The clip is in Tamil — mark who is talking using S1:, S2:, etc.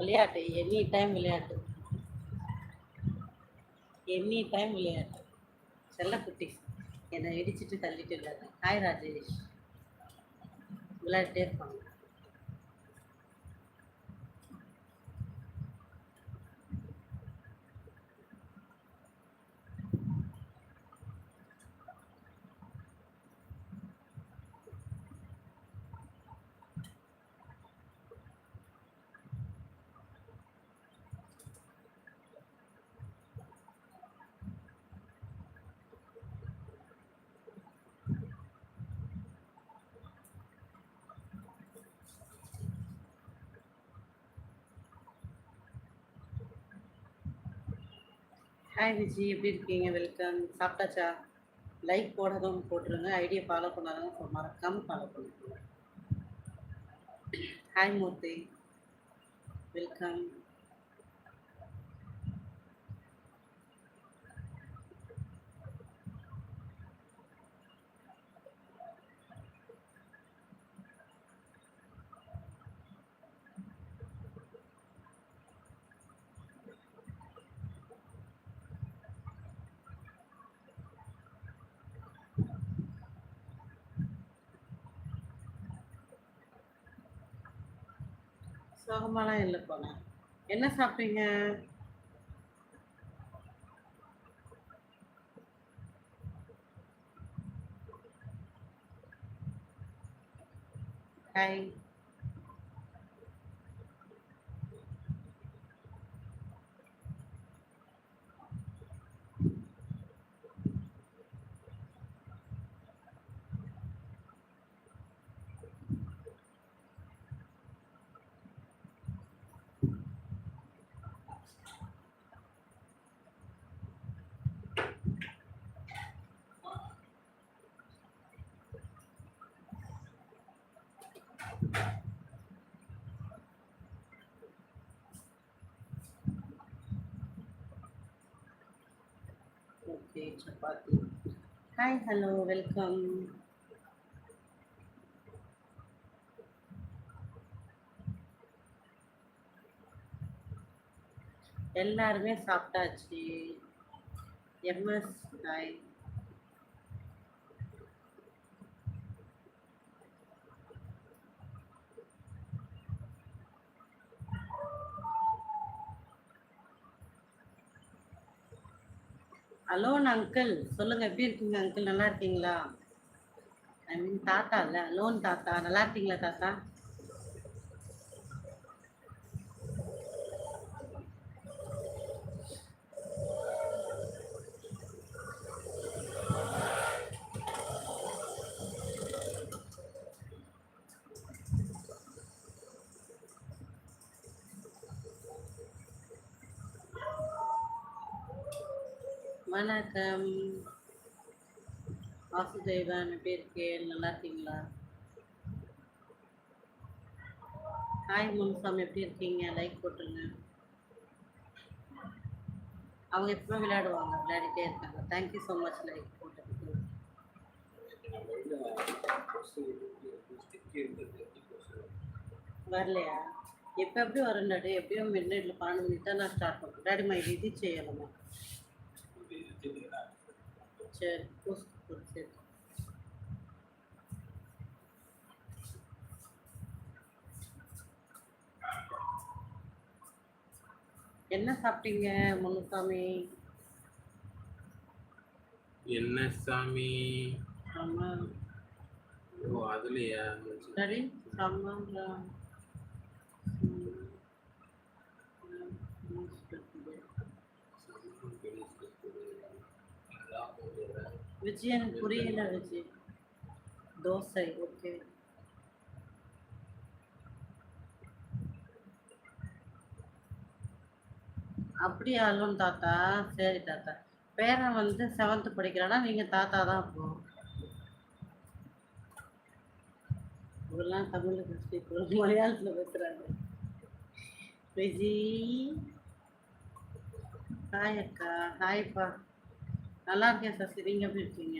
S1: விளையாட்டு எனி டைம் விளையாட்டு. எனி டைம் விளையாட்டு. செல்லக்குட்டி என்னை இடிச்சிட்டு தள்ளிட்டு இருக்காங்க ஹாய் ராஜேஷ். விளையாடிட்டே இருப்பாங்க. ஹாய் விஜி எப்படி இருக்கீங்க? வெல்கம் சாப்பிட்டாச்சா? லைக் போடாதவங்க போட்டுருங்க. ஐடியா ஃபாலோ பண்ணாதவங்க மறக்காம ஃபாலோ பண்ணுங்க ஹாய் மூர்த்தி. வெல்கம் சோகமாலாம் இல்லை போனேன் என்ன சாப்பிட்டீங்க? ஹாய் ஓகே சப்பாத்தி ஹாய் ஹலோ வெல்கம் எல்லாருமே சாப்பிட்டாச்சு. எம்எஸ் ஹாய் அலோன் அங்கிள் சொல்லுங்க எப்படி இருக்கீங்க அங்கிள்? நல்லா இருக்கீங்களா? ஐ மீன் தாத்தா இல்லை அலோன் தாத்தா நல்லா இருக்கீங்களா தாத்தா? வணக்கம். வாசுதேவன் எப்படி இருக்கேன் நல்லா இருக்கீங்களா? ஹாய் முன்சாமி எப்படி இருக்கீங்க? லைக் போட்டுருங்க. அவங்க எப்போ விளையாடுவாங்க விளையாடிட்டே இருக்காங்க. தேங்க்யூ ஸோ மச் லைக் போட்டதுக்கு. வரலையா? எப்போ எப்படி வரும் டாடி எப்பயும் மிட் நைட்டில் பன்னெண்டு மணிக்கு தான் நான் ஸ்டார்ட் பண்ணுறேன் டாடி மை இது செய்யலாமா சரி என்ன சாப்பிட்டீங்க முனுசாமி?
S2: என்ன சாமி? ஓ அதுலயா?
S1: சரி சாம்பார் விஜய் எனக்கு புரியல விஜய். தோசை ஓகே அப்படியா அல்வன் தாத்தா? சரி தாத்தா. பேரன் வந்து செவன்த் படிக்கிறானா? நீங்க தாத்தா தான் அப்போ. இவரெல்லாம் தமிழ்ல பேசி மலையாளத்துல பேசுறாங்க. விஜி. ஹாய் அக்கா. ஹாய்ப்பா. நல்லா இருக்கேன் சசி நீங்க எப்படி இருக்கீங்க?